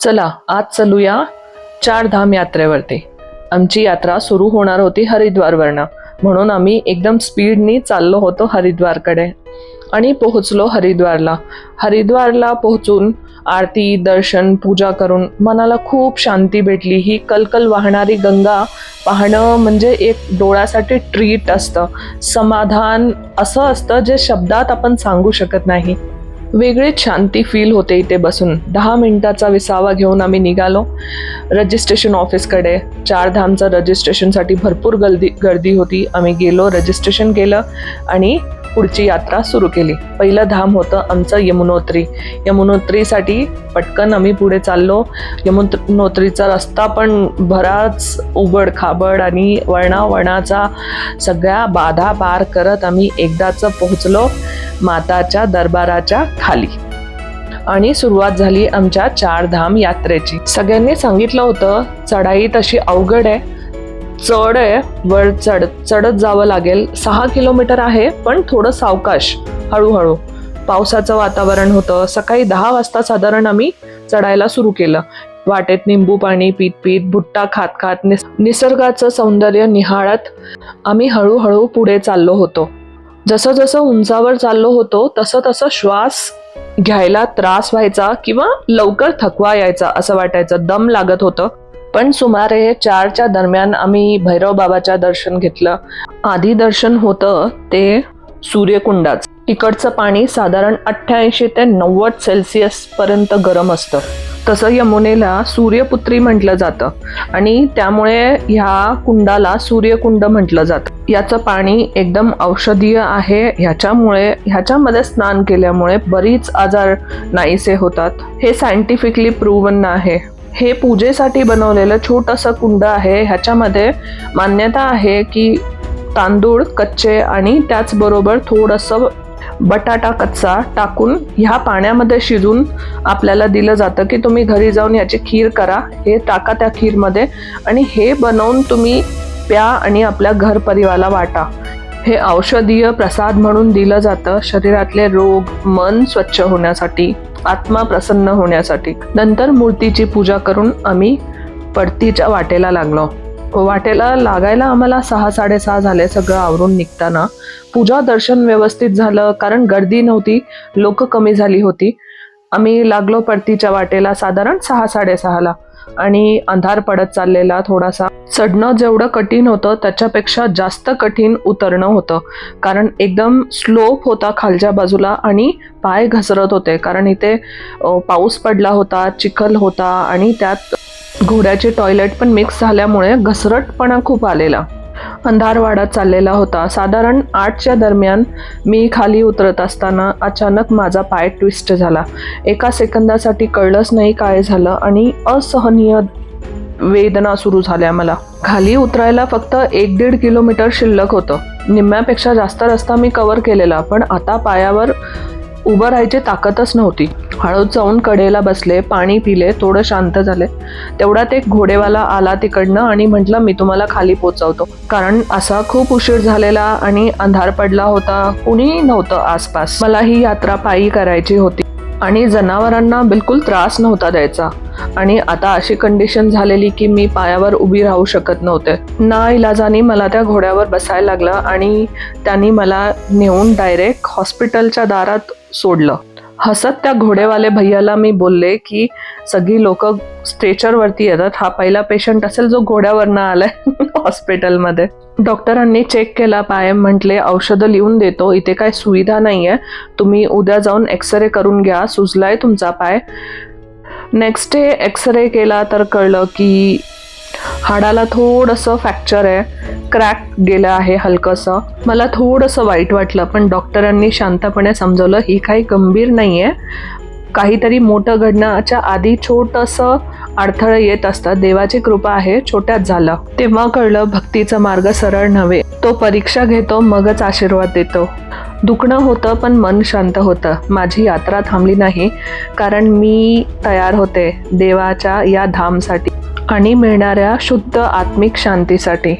चला आज चलूया चार धाम यात्रेवरती. आमची यात्रा सुरू होणार होती हरिद्वारवरनं. म्हणून आम्ही एकदम स्पीडनी चाललो होतो हरिद्वारकडे आणि पोहोचलो हरिद्वारला. हरिद्वारला पोहोचून आरती दर्शन पूजा करून मनाला खूप शांती भेटली. ही कलकल वाहणारी गंगा पाहणं म्हणजे एक डोळ्यासाठी ट्रीट असतं. समाधान असं असतं जे शब्दात आपण सांगू शकत नाही. वेगळीच शांती फील होते इथे बसून. दहा मिनिटाचा विसावा घेऊन आम्ही निघालो रजिस्ट्रेशन ऑफिसकडे. चारधामचं रजिस्ट्रेशनसाठी भरपूर गर्दी गर्दी होती. आम्ही गेलो रजिस्ट्रेशन केलं आणि पुढची यात्रा सुरू केली. पहिलं धाम होतं आमचं यमुनोत्री. यमुनोत्रीसाठी पटकन आम्ही पुढे चाललो. यमुनोत्रीचा रस्ता पण बराच उबड खाबड आणि वळणावळणाचा सगळ्या बाधा पार करत आम्ही एकदाच पोहोचलो माताच्या दरबाराच्या खाली. आणि सुरुवात झाली आमच्या चार धाम यात्रेची. सगळ्यांनी सांगितलं होतं चढाई तशी अवघड आहे. चढ आहे वर चढ चढत जावं लागेल. सहा किलोमीटर आहे पण थोडं सावकाश हळूहळू. पावसाचं वातावरण होतं. सकाळी दहा वाजता साधारण आम्ही चढायला सुरू केलं. वाटेत निंबू पाणी पीत पीत भुट्टा खात खात निस निसर्गाचं सौंदर्य निहाळत आम्ही हळूहळू पुढे चाललो होतो. जसं जसं उंचावर चाललो होतो तसं तसं श्वास घ्यायला त्रास व्हायचा किंवा लवकर थकवा यायचा असं वाटायचं. दम लागत होतं. पण सुमारे चारच्या दरम्यान आम्ही भैरव बाबाच्या दर्शन घेतलं. आधी दर्शन होतं ते सूर्यकुंडाच. इकडचं पाणी साधारण अठ्ठ्याऐंशी ते नव्वद सेल्सिअस पर्यंत गरम असतं. तसं यमुनेला सूर्यपुत्री म्हटलं जातं आणि त्यामुळे ह्या कुंडाला सूर्यकुंड म्हटलं जातं. याचं पाणी एकदम औषधीय आहे. ह्याच्यामुळे ह्याच्यामध्ये स्नान केल्यामुळे बरीच आजार नाहीसे होतात. हे सायंटिफिकली प्रूव्हन आहे. हे पूजेसाठी बनवलेलं छोटंसं कुंड आहे. ह्याच्यामध्ये मान्यता आहे की तांदूळ कच्चे आणि त्याचबरोबर थोडंसं बटाटा कच्चा टाकून ह्या पाण्यामध्ये शिजून आपल्याला दिलं जातं की तुम्ही घरी जाऊन याची खीर करा. हे टाका त्या खीरमध्ये आणि हे बनवून तुम्ही प्या आणि आपल्या घर परिवाराला वाटा. हे औषधीय प्रसाद म्हणून दिलं जातं. शरीरातले रोग मन स्वच्छ होण्यासाठी. आत्मा प्रसन्न होण्यासाठी. नंतर मूर्तीची पूजा करून आम्ही पडतीच्या वाटेला लागलो. वाटेला लागायला आम्हाला सहा साडेसहा झाले सगळं आवरून निघताना. पूजा दर्शन व्यवस्थित झालं कारण गर्दी नव्हती लोक कमी झाली होती. आम्ही लागलो परतीच्या वाटेला साधारण सहा साडेसहाला. आणि अंधार पडत चाललेला थोडासा. चढणं जेवढं कठीण होतं त्याच्यापेक्षा जास्त कठीण उतरणं होतं. कारण एकदम स्लोप होता खालच्या बाजूला आणि पाय घसरत होते. कारण इथे पाऊस पडला होता चिखल होता आणि त्यात घोड्याचे टॉयलेट पण मिक्स झाल्यामुळे घसरटपणा खूप आलेला. अंधार वाढत चाललेला होता. साधारण आठच्या दरम्यान मी खाली उतरत असताना अचानक माझा पाय ट्विस्ट झाला. एका सेकंदासाठी कळलंच नाही काय झालं आणि असहनीय वेदना सुरू झाल्या मला. खाली उतरायला फक्त एक दीड किलोमीटर शिल्लक होतं. निम्म्यापेक्षा जास्त रस्ता मी कवर केलेला पण आता पायावर उभं राहायची ताकदच नव्हती. हळद जाऊन कडेला बसले पाणी पिले थोडं शांत झाले. तेवढ्यात एक घोडेवाला आला तिकडनं आणि म्हटलं मी तुम्हाला खाली पोचवतो. कारण असा खूप उशीर झालेला आणि अंधार पडला होता कुणी नव्हतं आसपास. मला ही यात्रा पायी करायची होती. आणि जनावरांना बिलकुल त्रास नव्हता द्यायचा. आणि आता अशी कंडिशन झालेली की मी पायावर उभी राहू शकत नव्हते. ना इलाजाने मला त्या घोड्यावर बसायला लागलं आणि त्यांनी मला नेऊन डायरेक्ट हॉस्पिटलच्या दारात सोडलं. हसत त्या घोडेवाले भैयाला मी बोलले की सगळी लोक स्ट्रेचरवरती येतात. हा पहिला पेशंट असेल जो घोड्यावरनं आलाय हॉस्पिटलमध्ये डॉक्टरांनी चेक केला. पाय म्हटले औषधं लिहून देतो. इथे काय सुविधा नाही आहे तुम्ही उद्या जाऊन एक्सरे करून घ्या. सुजलाय तुमचा पाय. नेक्स्ट डे एक्सरे केला तर कळलं की हाडाला थोडंसं फ्रॅक्चर आहे. क्रॅक गेलं आहे हलकंसं. मला थोडंसं वाईट वाटलं पण डॉक्टरांनी शांतपणे समजवलं ही काही गंभीर नाही आहे काहीतरी मोठं घडण्याच्या आधी छोटंसं अडथळे येत असतात. देवाची कृपा आहे छोट्यात झालं. तेव्हा कळलं भक्तीचा मार्ग सरळ नव्हे. तो परीक्षा घेतो मगच आशीर्वाद देतो. दुखणं होतं पण मन शांत होतं. माझी यात्रा थांबली नाही कारण मी तयार होते देवाच्या या धामसाठी. आणि मिळणाऱ्या शुद्ध आत्मिक शांतीसाठी.